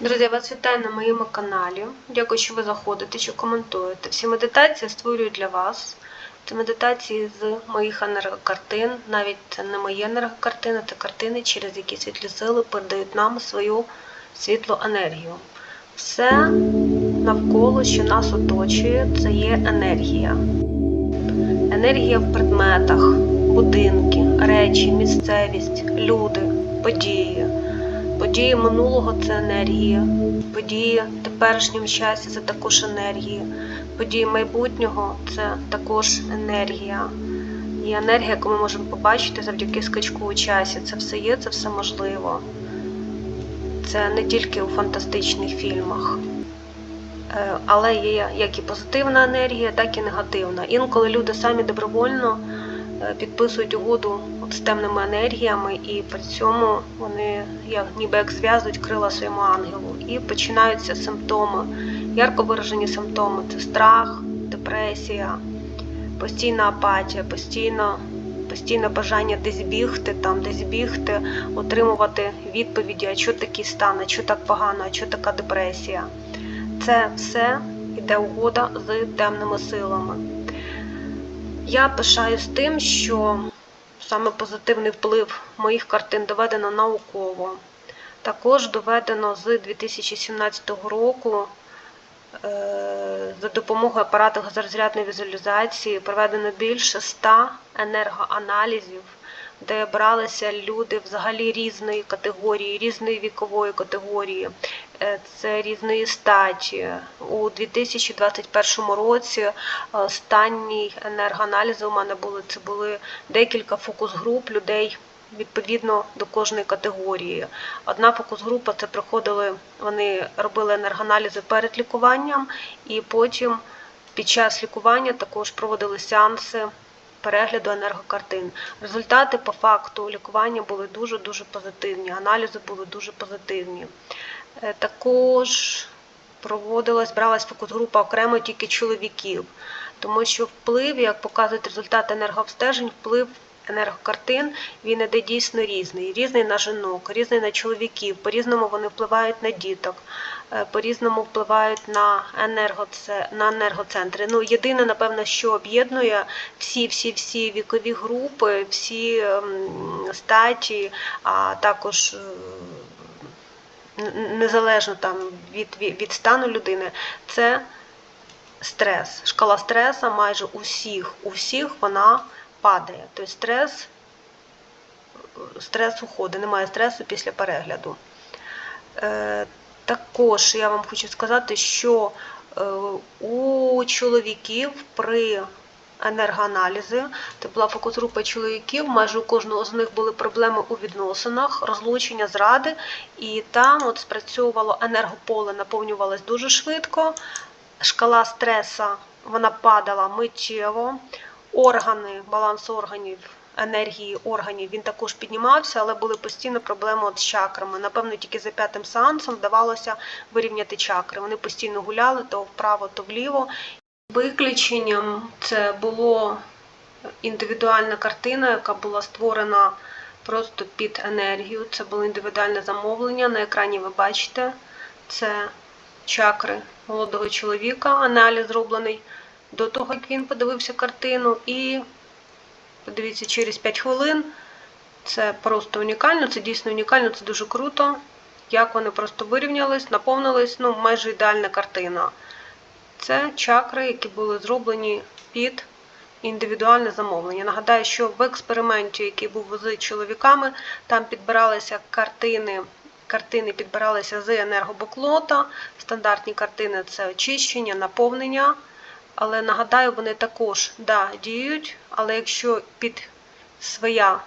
Друзі, я вас вітаю на моєму каналі. Дякую, що ви заходите, що коментуєте. Всі медитації створюю для вас. Це медитації з моїх енергокартин. Навіть це не мої енергокартини, це картини, через які світлі сили передають нам свою світлу енергію. Все навколо, що нас оточує, це є енергія. Енергія в предметах, будинки, речі, місцевість, люди, події. Події минулого це енергія, події в теперішньому часі це також енергія, події майбутнього це також енергія. І енергія, яку ми можемо побачити завдяки скачку у часі. Це все є, це все можливо. Це не тільки у фантастичних фільмах. Е, Але є як і позитивна енергія, так і негативна. Інколи люди самі добровольно е, підписують угоду от з темними енергіями, і при цьому вони як ніби як зв'язують крила своєму ангелу. І починаються симптоми, ярко виражені симптоми це страх, депресія, постійна апатія, постійно, постійне бажання десь бігти, там десь бігти, отримувати відповіді, а що такий стан, а що так погано, а що така депресія. Це все іде угода з темними силами. Я пишаюсь тим, що саме позитивний вплив моїх картин доведено науково. Також доведено з 2017 року е, за допомогою апарату газорозрядної візуалізації проведено більше 100 енергоаналізів, де бралися люди взагалі різної категорії, різної вікової категорії, це різної статі. У 2021 році е, останній енергоаналізи у мене були це були декілька фокус-груп людей. Відповідно до кожної категорії. Одна фокус-група це приходили, вони робили енергоаналізи перед лікуванням, і потім під час лікування також проводили сеанси перегляду енергокартин. Результати по факту лікування були дуже-дуже позитивні, аналізи були дуже позитивні. Е, Також проводилась, бралась фокус-група окремо тільки чоловіків, тому що вплив, як показують результати енергообстежень, вплив енергокартин він іде дійсно різний. Різний на жінок, різний на чоловіків, по-різному вони впливають на діток, е, по-різному впливають на, енергоце, на енергоцентри. Ну, єдине, напевно, що об'єднує всі, всі, всі вікові групи, всі ем, статі, а також. е, Незалежно там від, від, від стану людини, це стрес. Шкала стреса майже у всіх, у всіх вона падає. Тобто стрес, стрес уходить, немає стресу після перегляду. Е, також я вам хочу сказати, що е, у чоловіків при енергоаналізи, це була фокус-група чоловіків, майже у кожного з них були проблеми у відносинах, розлучення, зради, і там от спрацьовувало енергополе, наповнювалось дуже швидко, шкала стреса вона падала миттєво, органи, баланс органів, енергії органів він також піднімався, але були постійно проблеми от з чакрами. Напевно, тільки за п'ятим сеансом вдавалося вирівняти чакри. Вони постійно гуляли то вправо, то вліво. Виключенням це було індивідуальна картина, яка була створена просто під енергію. Це було індивідуальне замовлення. На екрані ви бачите. Це чакри молодого чоловіка, аналіз зроблений до того, як він подивився картину. І подивіться, через 5 хвилин це просто унікально, це дійсно унікально, це дуже круто. Як вони просто вирівнялись, наповнились, ну майже ідеальна картина. Це чакри, які були зроблені під індивідуальне замовлення. Нагадаю, що в експерименті, який був з чоловіками, там підбиралися картини. Картини підбиралися з енергоблоклота. Стандартні картини це очищення, наповнення. Але нагадаю, вони також да, діють, але якщо під своя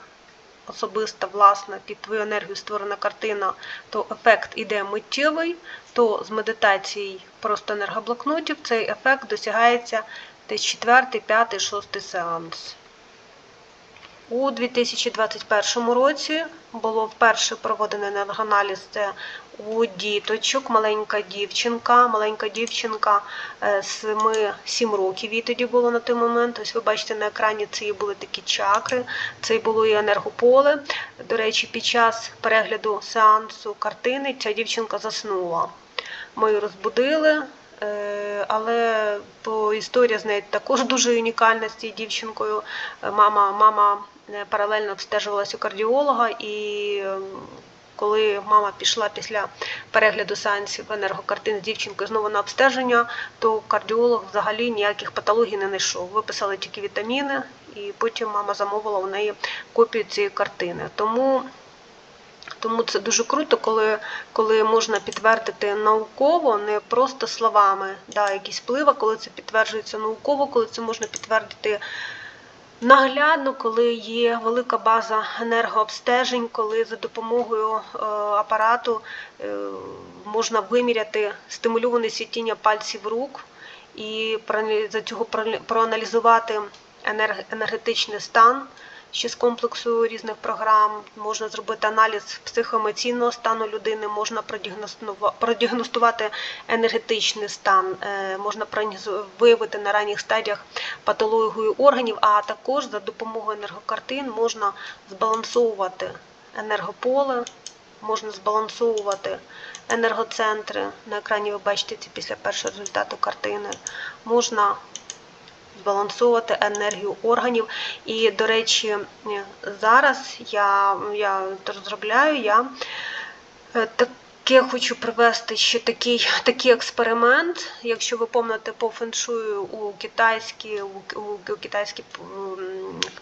особиста, власна, під твою енергію створена картина, то ефект іде миттєвий, то з медитацій просто енергоблокнотів цей ефект досягається десь 4, 5, 6 сеанс. У 2021 році було вперше проведено енергоаналіз це у діточок, маленька дівчинка, маленька дівчинка 7 років їй тоді було на той момент. Ось ви бачите на екрані це і були такі чакри, це було і енергополе. До речі, під час перегляду сеансу картини ця дівчинка заснула. Ми її розбудили, е, але по історія з нею також дуже унікальна з цією дівчинкою. Е, Мама, мама е, паралельно обстежувалася у кардіолога і. Коли мама пішла після перегляду сеансів енергокартин з дівчинкою знову на обстеження, то кардіолог взагалі ніяких патологій не знайшов. Виписали тільки вітаміни, і потім мама замовила у неї копію цієї картини. Тому тому це дуже круто, коли, коли можна підтвердити науково, не просто словами, да, якісь впливи, коли це підтверджується науково, коли це можна підтвердити наглядно, коли є велика база енергообстежень, коли за допомогою е, апарату е, можна виміряти стимульоване світіння пальців рук і за цього проаналі- проаналізувати енерг- енергетичний стан ще з комплексу різних програм. Можна зробити аналіз психоемоційного стану людини, можна продіагностува- продіагностувати енергетичний стан, е, можна виявити на ранніх стадіях патологію органів, а також за допомогою енергокартин можна збалансовувати енергополе, можна збалансовувати енергоцентри. На екрані ви бачите це після першого результату картини. Можна збалансовувати енергію органів. І, до речі, зараз я, я розробляю я е, таке хочу привести ще такий, такий експеримент. Якщо ви помните по феншую у китайській, у, у, китайській,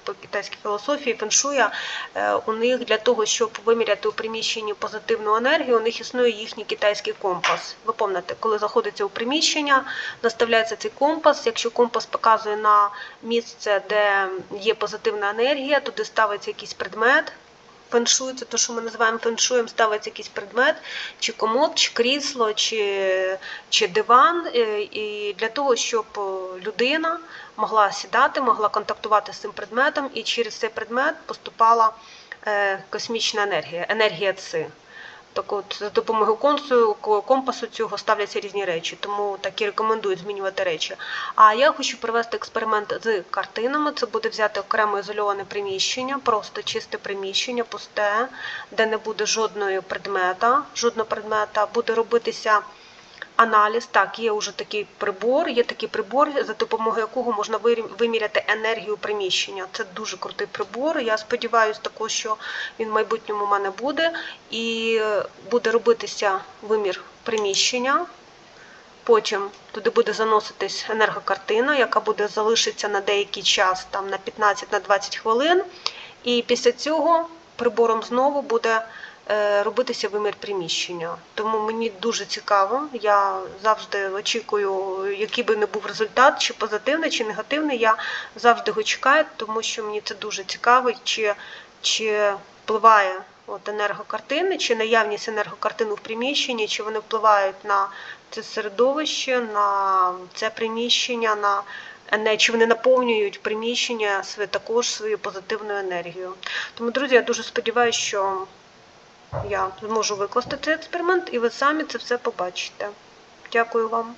по китайській філософії феншуя, е, у них для того, щоб виміряти у приміщенні позитивну енергію, у них існує їхній китайський компас. Ви пам'ятаєте, коли заходиться у приміщення, наставляється цей компас. Якщо компас показує на місце, де є позитивна енергія, туди ставиться якийсь предмет. Феншуй, це те, що ми називаємо феншуєм, ставиться якийсь предмет, чи комод, чи крісло, чи, чи диван, е, і для того, щоб е, людина могла сідати, могла контактувати з цим предметом, і через цей предмет поступала е, космічна енергія, енергія ЦИ. Так от, за допомогою консу, компасу цього ставляться різні речі, тому так і рекомендують змінювати речі. А я хочу провести експеримент з картинами. Це буде взяти окремо ізольоване приміщення, просто чисте приміщення, пусте, де не буде жодної предмета, жодного предмета, буде робитися аналіз. Так, є вже такий прибор, є такий прибор, за допомогою якого можна виміряти енергію приміщення. Це дуже крутий прибор. Я сподіваюся, також, що він в майбутньому у мене буде. І е, буде робитися вимір приміщення. Потім туди буде заноситись енергокартина, яка буде залишитися на деякий час, там на 15-20 хвилин. І після цього прибором знову буде робитися вимір приміщення. Тому мені дуже цікаво. Я завжди очікую, який би не був результат, чи позитивний, чи негативний. Я завжди його чекаю, тому що мені це дуже цікаво, чи, чи впливає от енергокартини, чи наявність енергокартин в приміщенні, чи вони впливають на це середовище, на це приміщення, на ене- чи вони наповнюють приміщення своє також своєю позитивною енергією. Тому, друзі, я дуже сподіваюся, що я зможу викласти цей експеримент, і ви самі це все побачите. Дякую вам.